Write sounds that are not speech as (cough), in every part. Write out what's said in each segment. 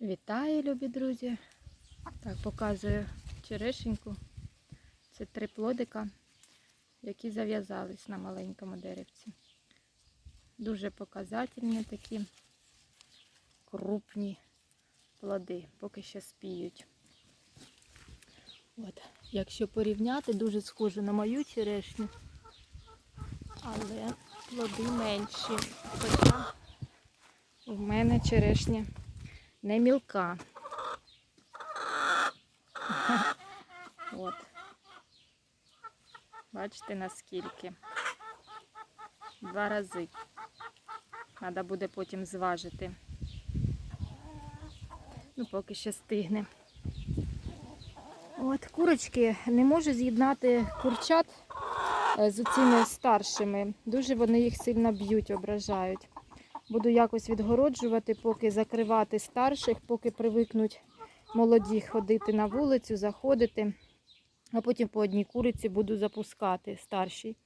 Вітаю, любі друзі! Так, показую черешеньку. Це три плодика, які зав'язались на маленькому деревці. Дуже показательні такі крупні плоди, поки що спіють. От, якщо порівняти, дуже схоже на мою черешню, але плоди менші. Хоча в мене черешня не мілка. От. Бачите наскільки? Два рази. Треба буде потім зважити. Ну, поки ще стигне. От курочки не можу з'єднати курчат е, з цими старшими. Дуже вони їх сильно б'ють, ображають. Буду якось відгороджувати, поки закривати старших, поки привикнуть молоді ходити на вулицю, заходити. А потім по одній куриці буду запускати старші.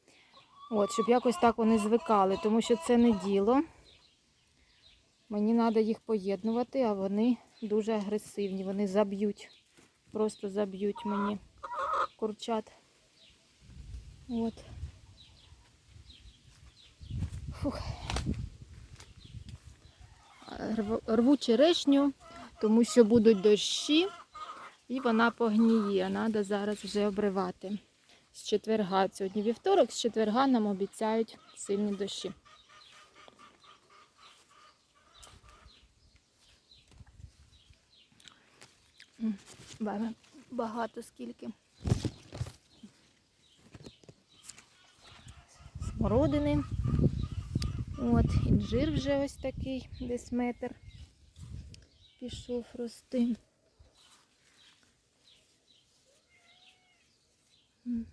От, щоб якось так вони звикали, тому що це не діло. Мені треба їх поєднувати, а вони дуже агресивні. Вони заб'ють, просто заб'ють мені курчат. От. Фух. Рв- Рву черешню, тому що будуть дощі, і вона погніє. Треба зараз вже обривати. З четверга. Сьогодні вівторок, з четверга нам обіцяють сильні дощі. Багато скільки. Смородини. От, інжир вже ось такий, десь метр пішов рости.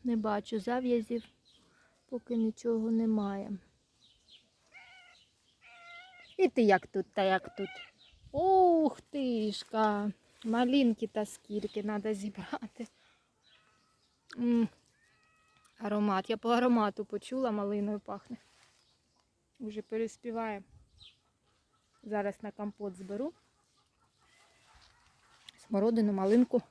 Не бачу зав'язів, поки нічого немає. І ти як тут, та як тут. Ух тишка! Малинки та скільки треба зібрати. М, Аромат. Я по аромату почула, малиною пахне. Уже переспіває. Зараз на компот зберу. Смородину, малинку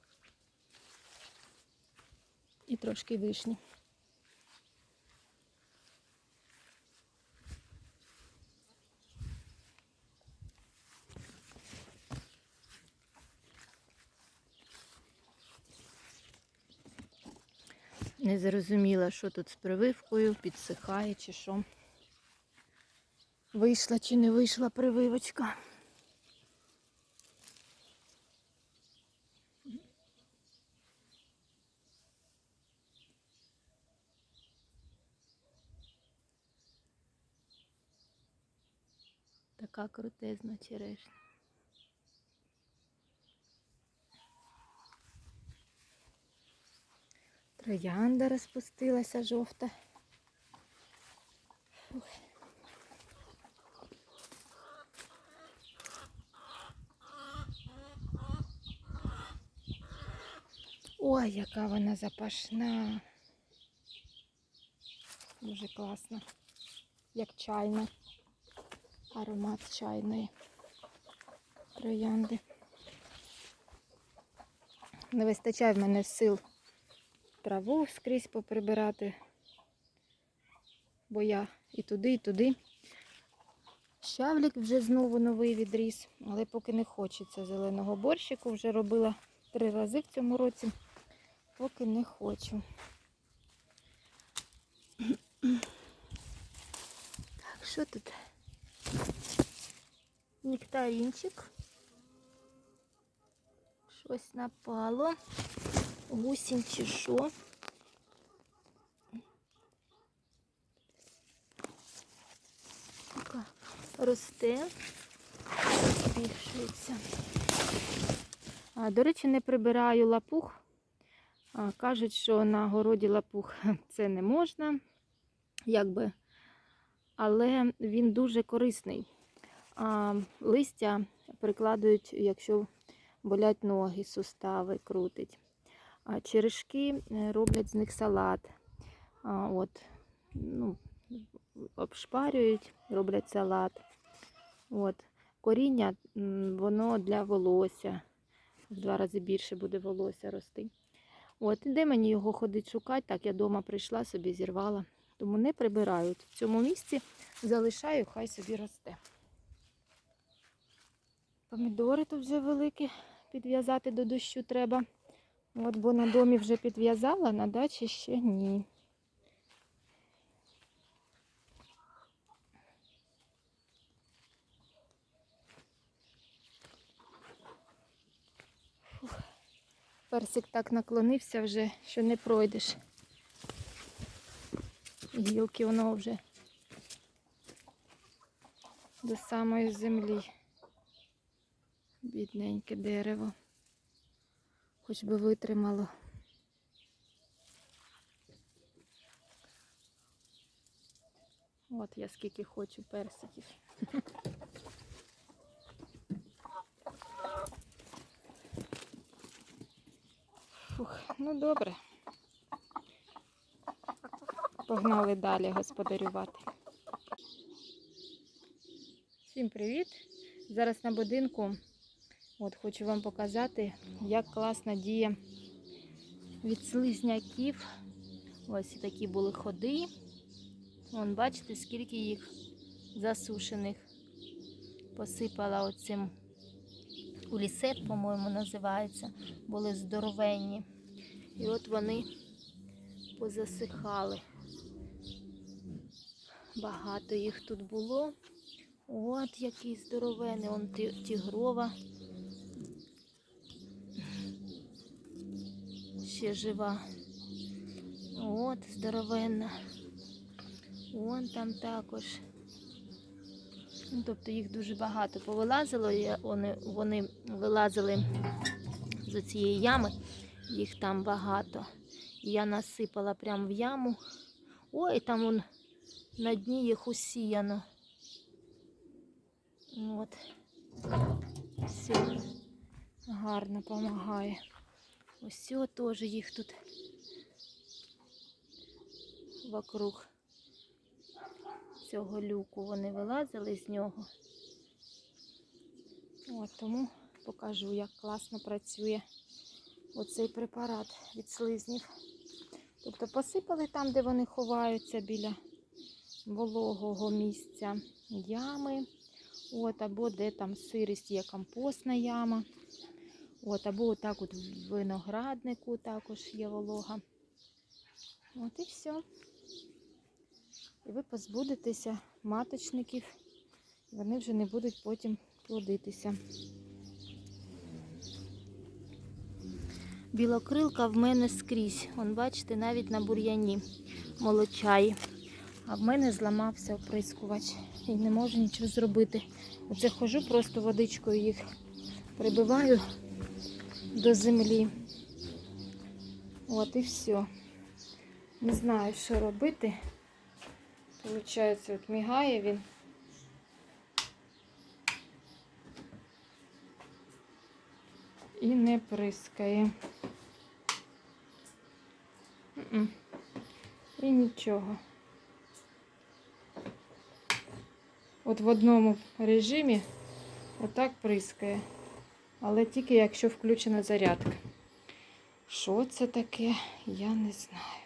і трошки вишні. Не зрозуміла, що тут з прививкою, підсихає чи що. Вийшла чи не вийшла прививочка. Така крутезна черешня. Троянда розпустилася жовта. Фух. Ой, яка вона запашна. Дуже класно. Як чайна. Аромат чайної троянди. Не вистачає в мене сил траву скрізь поприбирати, бо я і туди, і туди. Щавлік вже знову новий відріс, але поки не хочеться зеленого борщику. Вже робила три рази в цьому році, поки не хочу. Так, що тут? Нектаринчик. Щось напало. Гусінь чи що? Росте, збільшується. До речі, не прибираю лапух. Кажуть, що на городі лапух (laughs) це не можна, якби, але він дуже корисний. Листя прикладують, якщо болять ноги, сустави крутить. Черешки е, роблять з них салат. От, ну, обшпарюють, роблять салат. От. коріння, воно для волосся. В два рази більше буде волосся рости. От, де мені його ходить шукати? Так, я вдома прийшла, собі зірвала. Тому не прибираю. В цьому місці залишаю, хай собі росте. Помідори тут вже великі, підв'язати до дощу треба. От, бо на домі вже підв'язала, на дачі ще ні. Персик так наклонився вже, що не пройдеш. Гілки воно вже до самої землі. Бідненьке дерево. Хоч би витримало. От я скільки хочу персиків. (laughs) Фух, ну добре. Погнали далі господарювати. Всім привіт! Зараз на будинку от хочу вам показати, як класно діє від слизняків. Ось такі були ходи. Вон, бачите, скільки їх засушених посипала оцим улісет, по-моєму, називається. Були здоровенні. І от вони позасихали. Багато їх тут було. От який здоровений, он ті- тігрова. Ще жива. От здоровенна. Вон там також. Ну, тобто їх дуже багато повилазило. Вони, вони вилазили з цієї ями, їх там багато. Я насипала прямо в яму. Ой, там он на дні їх усіяно. Ну, От. Все гарно допомагає. Ось теж їх тут вокруг цього люку вони вилазили з нього. От тому покажу, як класно працює оцей препарат від слизнів. Тобто посипали там, де вони ховаються біля вологого місця ями. От, або де там сирість є компостна яма. От, або отак от в винограднику також є волога. От і все. І ви позбудетеся маточників, вони вже не будуть потім плодитися. Білокрилка в мене скрізь. Вон, бачите, навіть на бур'яні молочає. А в мене зламався оприскувач і не можу нічого зробити. Оце хожу, просто водичкою їх прибиваю до землі. От і все. Не знаю, що робити. Получається, от мігає він. І не прискає. І нічого. От в одному режимі отак прискає. Але тільки якщо включена зарядка. Що це таке, я не знаю.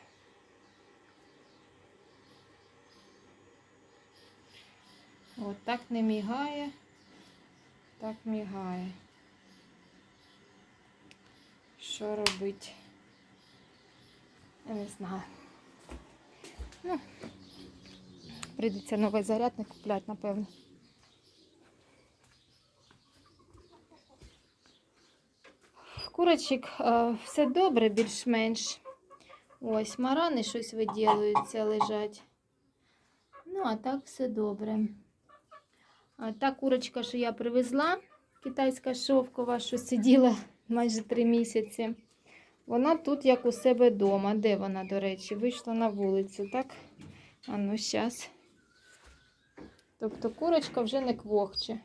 От так не мігає, так мігає. Що робити? Я не знаю. Ну, прийдеться новий зарядник купляти, напевно. Курочок е, все добре, більш-менш. Ось, марани щось виділюються, лежать. Ну, а так все добре. А та курочка, що я привезла, китайська шовкова, що сиділа майже три місяці. Вона тут, як у себе вдома. Де вона, до речі? Вийшла на вулицю, так? А ну, зараз. Тобто курочка вже не квохче.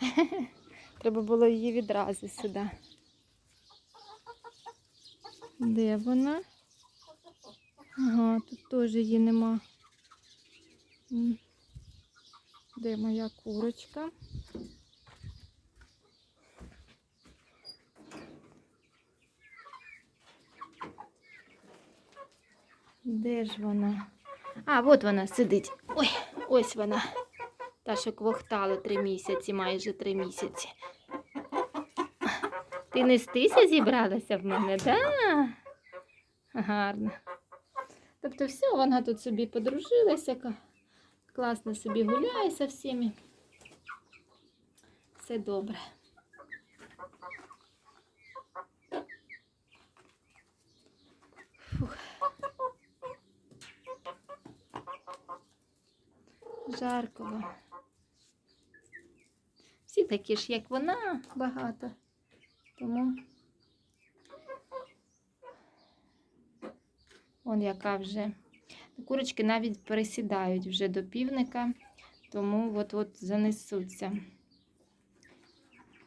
(laughs) Треба було її відразу сюди. Де вона? Ага, тут теж її нема. Де моя курочка? Де ж вона? А, от вона сидить. Ой, ось вона. Та, що квохтала три місяці, майже три місяці. Ти нестися зібралася в мене, да? Гарно. Тобто все, вона тут собі подружилася, класно собі гуляє со всіми. Все добре. Жарко. вам. Всі такі ж, як вона, багато. Тому он яка вже. Курочки навіть пересідають вже до півника, тому от-от занесуться.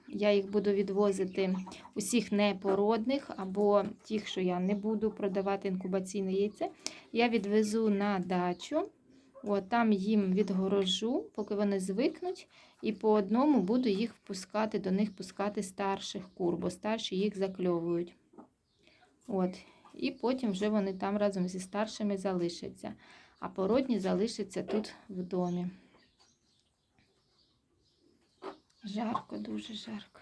Я їх буду відвозити усіх непородних або тих, що я не буду продавати інкубаційне яйце. Я відвезу на дачу. От, там їм відгорожу, поки вони звикнуть, і по одному буду їх впускати, до них пускати старших кур, бо старші їх закльовують. От. І потім вже вони там разом зі старшими залишаться, а породні залишаться тут в домі. Жарко, дуже жарко.